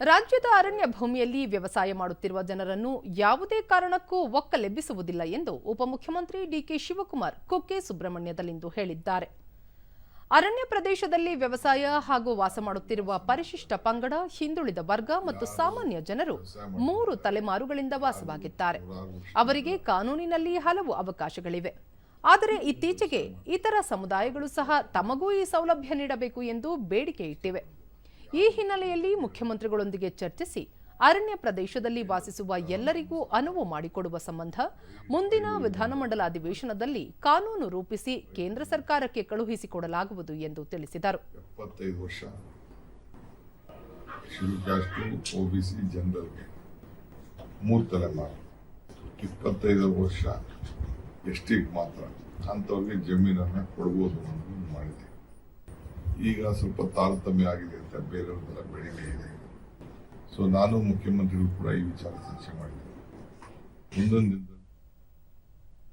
ರಾಜ್ಯದ ಅರಣ್ಯ ಭೂಮಿಯಲ್ಲಿ ವ್ಯವಸಾಯ ಮಾಡುತ್ತಿರುವ ಜನರನ್ನು ಯಾವುದೇ ಕಾರಣಕ್ಕೂ ಒಕ್ಕಲೆಬ್ಬಿಸುವುದಿಲ್ಲ ಎಂದು ಉಪಮುಖ್ಯಮಂತ್ರಿ ಡಿಕೆ ಶಿವಕುಮಾರ್ ಕುಕ್ಕೆ ಸುಬ್ರಹ್ಮಣ್ಯದಲ್ಲಿಂದು ಹೇಳಿದ್ದಾರೆ. ಅರಣ್ಯ ಪ್ರದೇಶದಲ್ಲಿ ವ್ಯವಸಾಯ ಹಾಗೂ ವಾಸ ಮಾಡುತ್ತಿರುವ ಪರಿಶಿಷ್ಟ ಪಂಗಡ ಹಿಂದುಳಿದ ವರ್ಗ ಮತ್ತು ಸಾಮಾನ್ಯ ಜನರು ಮೂರು ತಲೆಮಾರುಗಳಿಂದ ವಾಸವಾಗಿದ್ದಾರೆ. ಅವರಿಗೆ ಕಾನೂನಿನಲ್ಲಿ ಹಲವು ಅವಕಾಶಗಳಿವೆ. ಆದರೆ ಇತ್ತೀಚೆಗೆ ಇತರ ಸಮುದಾಯಗಳು ಸಹ ತಮಗೂ ಈ ಸೌಲಭ್ಯ ನೀಡಬೇಕು ಎಂದು ಬೇಡಿಕೆ ಇಟ್ಟಿವೆ. ಈ ಹಿನ್ನೆಲೆಯಲ್ಲಿ ಮುಖ್ಯಮಂತ್ರಿಗಳೊಂದಿಗೆ ಚರ್ಚಿಸಿ ಅರಣ್ಯ ಪ್ರದೇಶದಲ್ಲಿ ವಾಸಿಸುವ ಎಲ್ಲರಿಗೂ ಅನುವು ಮಾಡಿಕೊಡುವ ಸಂಬಂಧ ಮುಂದಿನ ವಿಧಾನಮಂಡಲ ಅಧಿವೇಶನದಲ್ಲಿ ಕಾನೂನು ರೂಪಿಸಿ ಕೇಂದ್ರ ಸರ್ಕಾರಕ್ಕೆ ಕಳುಹಿಸಿಕೊಡಲಾಗುವುದು ಎಂದು ತಿಳಿಸಿದರು. ಇಪ್ಪತ್ತೈದು ವರ್ಷ ಎಷ್ಟಿಗೆ ಮಾತ್ರ ಅಂಥವ್ರಿಗೆ ಜಮೀನನ್ನು ಕೊಡ್ಬೋದು ಈಗ ಸ್ವಲ್ಪ ತಾರತಮ್ಯ ಆಗಿದೆ ಅಂತ ಬೇರೆಯವರೆಲ್ಲ ಬೆಳಿಗ್ಗೆ ಇದೆ. ಸೊ ನಾನು ಮುಖ್ಯಮಂತ್ರಿಗಳು ಕೂಡ ಈ ವಿಚಾರ ಚರ್ಚೆ ಮಾಡಿದ್ದೆ ಮುಂದೊಂದು